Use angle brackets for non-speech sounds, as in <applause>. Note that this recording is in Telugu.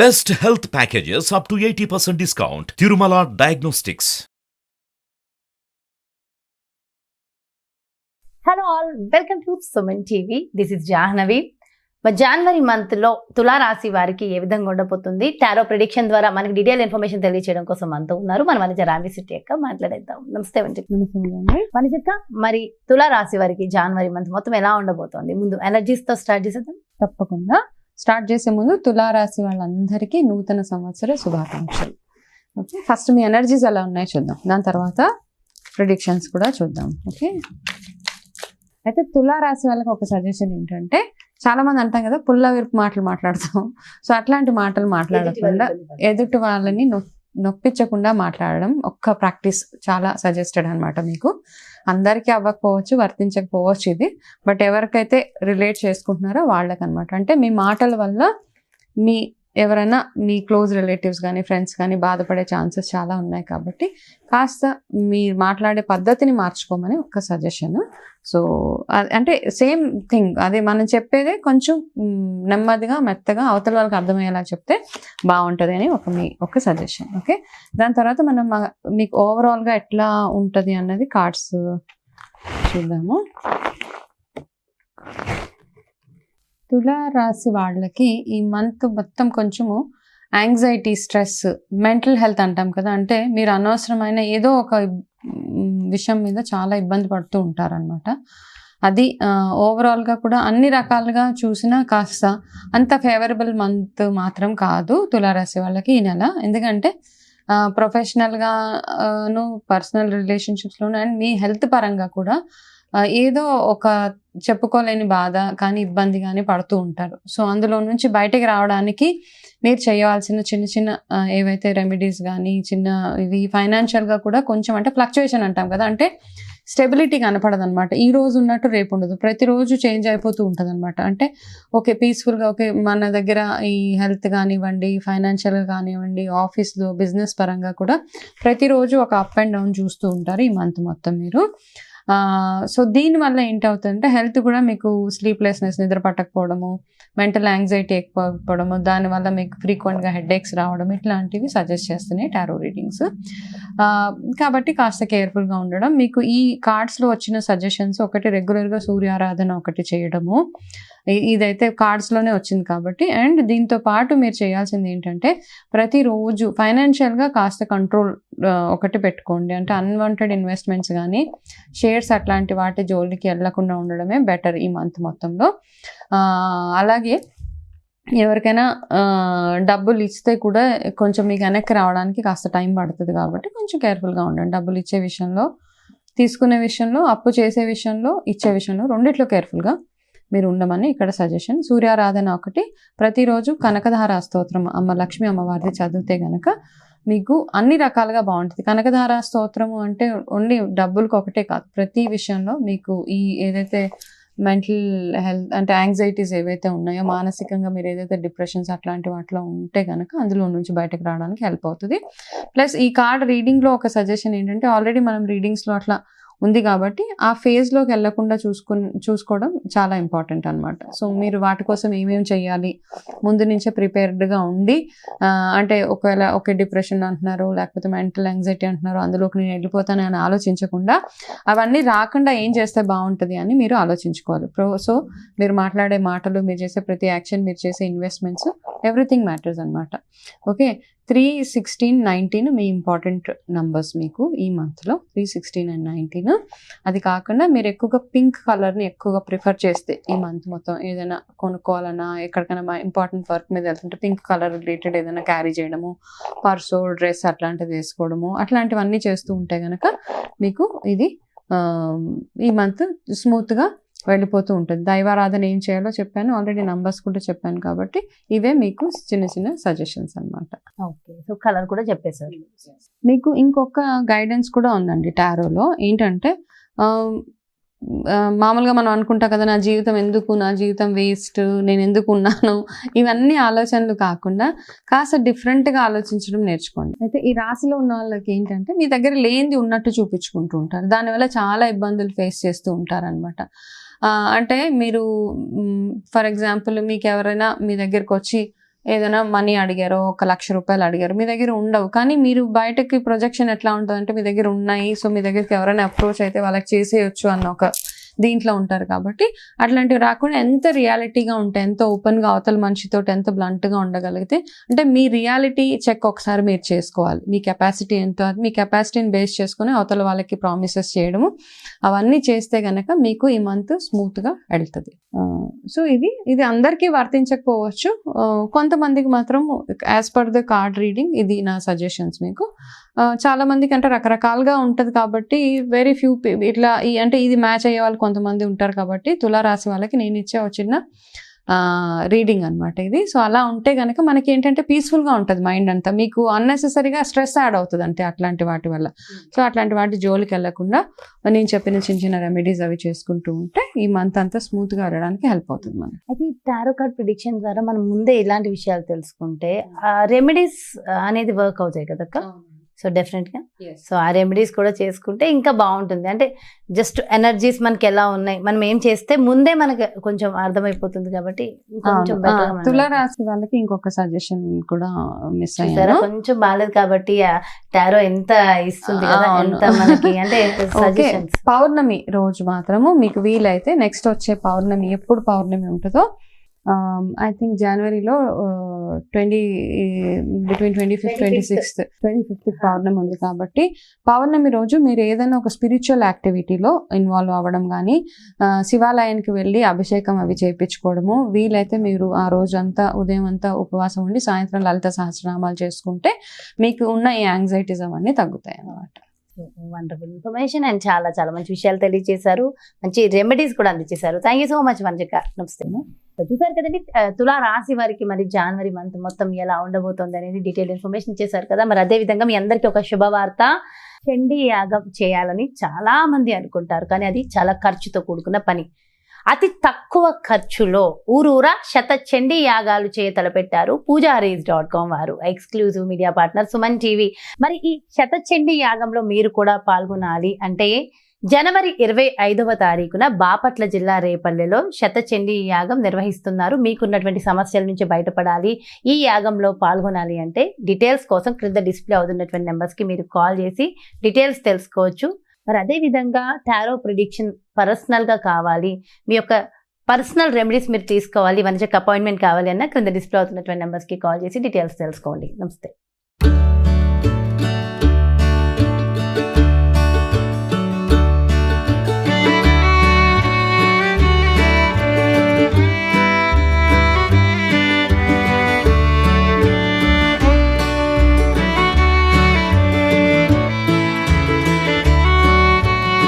Best health packages up to 80% discount. Tirumala Diagnostics. Hello all welcome to Suman TV this is Jahnavi మరి జనవరి మంత్లో తులా రాశి వారికి ఏ విధంగా ఉండబోతుంది? టారో ప్రిడిక్షన్ ద్వారా మనకి డీటెయిల్ ఇన్ఫర్మేషన్ తెలియజేయడం కోసం మనతో ఉన్నారు మన వనిజ రామి సిటీ యొక్క మాట్లాడేద్దాం. నమస్తే వంటి వనిజక్క మరి తులా రాశి వారికి జనవరి మంత్ మొత్తం ఎలా ఉండబోతోంది? ముందు ఎనర్జీస్తో స్టార్ట్ చేసేద్దాం. తప్పకుండా. స్టార్ట్ చేసే ముందు తులారాశి వాళ్ళందరికీ నూతన సంవత్సర శుభాకాంక్షలు. ఓకే ఫస్ట్ మీ ఎనర్జీస్ ఎలా ఉన్నాయో చూద్దాం. దాని తర్వాత ప్రిడిక్షన్స్ కూడా చూద్దాం. ఓకే. అయితే తులారాశి వాళ్ళకి ఒక సజెషన్ ఏంటంటే చాలా మంది అంటాం కదా పుల్ల విరుపు మాటలు మాట్లాడతాం. సో అట్లాంటి మాటలు మాట్లాడకుండా ఎదుటి వాళ్ళని నొప్పించకుండా మాట్లాడడం ఒక్క ప్రాక్టీస్ చాలా సజెస్టెడ్ అనమాట మీకు. అందరికీ అవ్వకపోవచ్చు వర్తించకపోవచ్చు ఇది. బట్ ఎవరికైతే రిలేట్ చేసుకుంటున్నారో వాళ్ళకనమాట అంటే మీ మాటల వల్ల మీ ఎవరైనా మీ క్లోజ్ రిలేటివ్స్ కానీ ఫ్రెండ్స్ కానీ బాధపడే ఛాన్సెస్ చాలా ఉన్నాయి కాబట్టి కాస్త మీరు మాట్లాడే పద్ధతిని మార్చుకోమని ఒక సజెషన్. సో అంటే సేమ్ థింగ్ అదే మనం చెప్పేదే కొంచెం నెమ్మదిగా మెత్తగా అవతల వాళ్ళకి అర్థమయ్యేలా చెప్తే బాగుంటుంది అని ఒక మీ ఒక సజెషన్. ఓకే? దాని తర్వాత మనం మీకు ఓవరాల్గా ఎట్లా ఉంటుంది అన్నది కార్డ్స్ చూద్దాము. తులారాశి వాళ్ళకి ఈ మంత్ మొత్తం కొంచెము యాంగ్జైటీ స్ట్రెస్ మెంటల్ హెల్త్ అంటాం కదా. అంటే మీరు అనవసరమైన ఏదో ఒక విషయం మీద చాలా ఇబ్బంది పడుతూ ఉంటారనమాట అది ఓవరాల్గా కూడా అన్ని రకాలుగా చూసినా కాస్త అంత ఫేవరబుల్ మంత్ మాత్రం కాదు తులారాశి వాళ్ళకి ఈ నెల. ఎందుకంటే ప్రొఫెషనల్గాను పర్సనల్ రిలేషన్షిప్స్లోను అండ్ మీ హెల్త్ పరంగా కూడా ఏదో ఒక చెప్పుకోలేని బాధ కానీ ఇబ్బంది కానీ పడుతూ ఉంటారు. సో అందులో నుంచి బయటికి రావడానికి మీరు చేయవలసిన చిన్న చిన్న ఏవైతే రెమెడీస్ కానీ చిన్న ఇవి ఫైనాన్షియల్గా కూడా కొంచెం అంటే ఫ్లక్చుయేషన్ అంటాం కదా అంటే స్టెబిలిటీ కనపడదు అనమాట ఈ రోజు ఉన్నట్టు రేపు ఉండదు. ప్రతిరోజు చేంజ్ అయిపోతూ ఉంటుంది అనమాట అంటే ఓకే పీస్ఫుల్గా ఓకే మన దగ్గర ఈ హెల్త్ కానివ్వండి ఫైనాన్షియల్గా కానివ్వండి ఆఫీస్లో బిజినెస్ పరంగా కూడా ప్రతిరోజు ఒక అప్ అండ్ డౌన్ చూస్తూ ఉంటారు ఈ మంత్ మొత్తం మీరు. సో దీనివల్ల ఏంటవుతుందంటే హెల్త్ కూడా మీకు స్లీప్లెస్నెస్ నిద్ర పట్టకపోవడము మెంటల్ యాంగ్జైటీ ఎక్కువ అయిపోవడము దానివల్ల మీకు ఫ్రీక్వెంట్గా హెడేక్స్ రావడం ఇట్లాంటివి సజెస్ట్ చేస్తున్నాయి టారో రీడింగ్స్. కాబట్టి కాస్త కేర్ఫుల్గా ఉండడం. మీకు ఈ కార్డ్స్లో వచ్చిన సజెషన్స్ ఒకటి రెగ్యులర్గా సూర్యారాధన ఒకటి చేయడము. ఇదైతే కార్డ్స్లోనే వచ్చింది కాబట్టి. అండ్ దీంతో పాటు మీరు చేయాల్సింది ఏంటంటే ప్రతిరోజు ఫైనాన్షియల్గా కాస్త కంట్రోల్ ఒకటి పెట్టుకోండి. అంటే అన్వాంటెడ్ ఇన్వెస్ట్మెంట్స్ కానీ షేర్స్ అట్లాంటి వాటి జోలికి వెళ్ళకుండా ఉండడమే బెటర్ ఈ మంత్ మొత్తంలో. అలాగే ఎవరికైనా డబ్బులు ఇస్తే కూడా కొంచెం మీకు వెనక్కి రావడానికి కాస్త టైం పడుతుంది కాబట్టి కొంచెం కేర్ఫుల్గా ఉండండి. డబ్బులు ఇచ్చే విషయంలో తీసుకునే విషయంలో అప్పు చేసే విషయంలో ఇచ్చే విషయంలో రెండిట్లో కేర్ఫుల్గా మీరు ఉండమని ఇక్కడ సజెషన్ సూర్యారాధన ఒకటి. ప్రతిరోజు కనకధార స్తోత్రం అమ్మ లక్ష్మి అమ్మవారిది చదివితే గనక మీకు అన్ని రకాలుగా బాగుంటుంది. కనకధార స్తోత్రము అంటే ఓన్లీ డబ్బులకు ఒకటే కాదు. ప్రతి విషయంలో మీకు ఈ ఏదైతే మెంటల్ హెల్త్ అంటే యాంగ్జైటీస్ ఏవైతే ఉన్నాయో మానసికంగా మీరు ఏదైతే డిప్రెషన్స్ అట్లాంటి వాటిలో ఉంటే కనుక అందులో నుంచి బయటకు రావడానికి హెల్ప్ అవుతుంది. ప్లస్ ఈ కార్డ్ రీడింగ్లో ఒక సజెషన్ ఏంటంటే ఆల్రెడీ మనం రీడింగ్స్లో అట్లా ఉంది కాబట్టి ఆ ఫేజ్లోకి వెళ్ళకుండా చూసుకు చూసుకోవడం చాలా ఇంపార్టెంట్ అనమాట సో మీరు వాటి కోసం ఏమేమి చేయాలి? ముందు నుంచే ప్రిపేర్డ్గా ఉండి అంటే ఒకవేళ ఒకే డిప్రెషన్ అంటున్నారు లేకపోతే మెంటల్ యాంగ్జైటీ అంటున్నారు అందులోకి నేను వెళ్ళిపోతాను అని ఆలోచించకుండా అవన్నీ రాకుండా ఏం చేస్తే బాగుంటుంది అని మీరు ఆలోచించుకోవాలి. ప్రో సో మీరు మాట్లాడే మాటలు మీరు చేసే ప్రతి యాక్షన్ మీరు చేసే ఇన్వెస్ట్మెంట్స్ ఎవ్రీథింగ్ మ్యాటర్స్ అనమాట ఓకే త్రీ సిక్స్టీన్ నైన్టీన్ మీ ఇంపార్టెంట్ నంబర్స్ మీకు ఈ మంత్లో. Three sixteen and nineteen. అది కాకుండా మీరు ఎక్కువగా పింక్ కలర్ని ఎక్కువగా ప్రిఫర్ చేస్తే ఈ మంత్ మొత్తం ఏదైనా కొనుక్కోవాలన్నా ఎక్కడికైనా ఇంపార్టెంట్ వర్క్ మీద వెళ్తుంటే పింక్ కలర్ రిలేటెడ్ ఏదైనా క్యారీ చేయడము పర్సో డ్రెస్ అట్లాంటివి వేసుకోవడము అట్లాంటివన్నీ చేస్తూ ఉంటే కనుక మీకు ఇది ఈ మంత్ స్మూత్గా వెళ్ళిపోతూ ఉంటుంది. దైవారాధన ఏం చేయాలో చెప్పాను. ఆల్రెడీ నంబర్స్ కూడా చెప్పాను కాబట్టి ఇవే మీకు చిన్న చిన్న సజెషన్స్ అన్నమాట. ఓకే సో కలర్ కూడా చెప్పేశారు. మీకు ఇంకొక గైడెన్స్ కూడా ఉందండి టారోలో ఏంటంటే మామూలుగా మనం అనుకుంటా కదా నా జీవితం ఎందుకు నా జీవితం వేస్ట్ నేను ఎందుకు ఉన్నాను? ఇవన్నీ ఆలోచనలు కాకుండా కాస్త డిఫరెంట్గా ఆలోచించడం నేర్చుకోండి. అయితే ఈ రాశిలో ఉన్న వాళ్ళకి ఏంటంటే మీ దగ్గర లేనిది ఉన్నట్టు చూపించుకుంటూ ఉంటారు. దానివల్ల చాలా ఇబ్బందులు ఫేస్ చేస్తూ ఉంటారనమాట అంటే మీరు ఫర్ ఎగ్జాంపుల్ మీకు ఎవరైనా మీ దగ్గరకు వచ్చి ఏదైనా మనీ అడిగారో ఒక లక్ష రూపాయలు అడిగారు మీ దగ్గర ఉండవు. కానీ మీరు బయటకి ప్రొజెక్షన్ ఎట్లా ఉంటుందంటే మీ దగ్గర ఉన్నాయి. సో మీ దగ్గరికి ఎవరైనా అప్రోచ్ అయితే వాళ్ళకి చేసేయచ్చు అన్న ఒక దీంట్లో ఉంటారు కాబట్టి అట్లాంటివి రాకుండా ఎంత రియాలిటీగా ఉంటే ఎంత ఓపెన్గా అవతల మనిషితో ఎంత బ్లంట్గా ఉండగలిగితే అంటే మీ రియాలిటీ చెక్ ఒకసారి మీరు చేసుకోవాలి. మీ కెపాసిటీ ఎంతో మీ కెపాసిటీని బేస్ చేసుకొని అవతల వాళ్ళకి ప్రామిసెస్ చేయడము అవన్నీ చేస్తే కనుక మీకు ఈ మంత్ స్మూత్గా వెళ్తుంది. సో ఇది ఇది అందరికీ వర్తించకపోవచ్చు. కొంతమందికి మాత్రం as per the card reading ఇది నా సజెషన్స్ మీకు. చాలా మందికి అంటే రకరకాలుగా ఉంటుంది కాబట్టి వెరీ ఫ్యూ ఇట్లా ఈ- అంటే ఇది మ్యాచ్ అయ్యే వాళ్ళు కొంతమంది ఉంటారు కాబట్టి తులారాశి వాళ్ళకి నేను ఇచ్చే ఒక చిన్న రీడింగ్ అన్నమాట ఇది. సో అలా ఉంటే గనక మనకి ఏంటంటే peaceful గా ఉంటుంది మైండ్ అంతా. మీకు అన్నెసెసరీగా స్ట్రెస్ యాడ్ అవుతుంది అంటే అట్లాంటి వాటి వల్ల. సో అట్లాంటి వాటి జోలికి వెళ్ళకుండా నేను చెప్పిన చిన్న చిన్న రెమెడీస్ అవి చేసుకుంటూ ఉంటే ఈ మంత్ అంతా స్మూత్గా వెళ్ళడానికి హెల్ప్ అవుతుంది మనకి. అయితే ఈ టారో కార్డ్ ప్రిడిక్షన్ ద్వారా మనం ముందే ఇలాంటి విషయాలు తెలుసుకుంటే రెమెడీస్ అనేది వర్క్ అవుతాయి కదా సో డెఫినెట్గా సో ఆ రెమెడీస్ కూడా చేసుకుంటే ఇంకా బాగుంటుంది. అంటే జస్ట్ ఎనర్జీస్ మనకి ఎలా ఉన్నాయి మనం ఏం చేస్తే ముందే మనకి కొంచెం అర్థమైపోతుంది కాబట్టి తులారాశి వాళ్ళకి ఇంకొక సజెషన్ కూడా మిస్ అయ్యాను. కొంచెం బాగాలేదు కాబట్టి టారో ఎంత ఇస్తుంది కదా. ఎంత మనకి అంటే <laughs> పౌర్ణమి రోజు మాత్రము మీకు వీలైతే నెక్స్ట్ వచ్చే పౌర్ణమి ఎప్పుడు పౌర్ణమి ఉంటుందో ఐ థింక్ జనవరిలో twenty between twenty fifth twenty 25th. Sixth twenty fifth పౌర్ణమి ఉంది కాబట్టి పౌర్ణమి రోజు మీరు ఏదైనా ఒక స్పిరిచువల్ యాక్టివిటీలో ఇన్వాల్వ్ అవ్వడం కానీ శివాలయానికి వెళ్ళి అభిషేకం అవి చేయించుకోవడము వీలైతే మీరు ఆ రోజు అంతా ఉదయం అంతా ఉపవాసం ఉండి సాయంత్రం లలిత సహస్రనామాలు చేసుకుంటే మీకు ఉన్న ఈ యాంగ్జైటీస్ అవన్నీ తగ్గుతాయి అన్నమాట వండర్ఫుల్ ఇన్ఫర్మేషన్ అండ్ చాలా చాలా మంచి విషయాలు తెలియజేశారు. మంచి రెమెడీస్ కూడా అందించేశారు. థ్యాంక్ యూ సో మచ్ మంచిగా నమస్తే చూసారు కదండి తులా రాశి వారికి మరి జనవరి మంత్ మొత్తం ఎలా ఉండబోతోంది అనేది డీటెయిల్ ఇన్ఫర్మేషన్ ఇచ్చేసారు కదా. మరి అదే విధంగా మీ అందరికీ ఒక శుభవార్త. చండీ యాగం చేయాలని చాలా మంది అనుకుంటారు. కానీ అది చాలా ఖర్చుతో కూడుకున్న పని. అతి తక్కువ ఖర్చులో ఊరూరా శత చండీ యాగాలు చేయ తలపెట్టారు పూజారీస్ డాట్ కామ్ వారు. Exclusive media partner Suman TV. మరి ఈ శతచండీ యాగంలో మీరు కూడా పాల్గొనాలి అంటే జనవరి ఇరవై ఐదవ తారీఖున బాపట్ల జిల్లా రేపల్లెలో శతచండీ యాగం నిర్వహిస్తున్నారు. మీకున్నటువంటి సమస్యల నుంచి బయటపడాలి. ఈ యాగంలో పాల్గొనాలి అంటే డీటెయిల్స్ కోసం క్రింద డిస్ప్లే అవుతున్నటువంటి నెంబర్స్కి మీరు కాల్ చేసి డీటెయిల్స్ తెలుసుకోవచ్చు. మరి అదే విధంగా టారో ప్రిడిక్షన్ పర్సనల్గా కావాలి. మీ యొక్క పర్సనల్ రెమెడీస్ మీరు తీసుకోవాలి. మంచిగా అపాయింట్మెంట్ కావాలి అన్న క్రింద డిస్ప్లే అవుతున్నటువంటి నెంబర్స్కి కాల్ చేసి డీటెయిల్స్ తెలుసుకోండి. నమస్తే.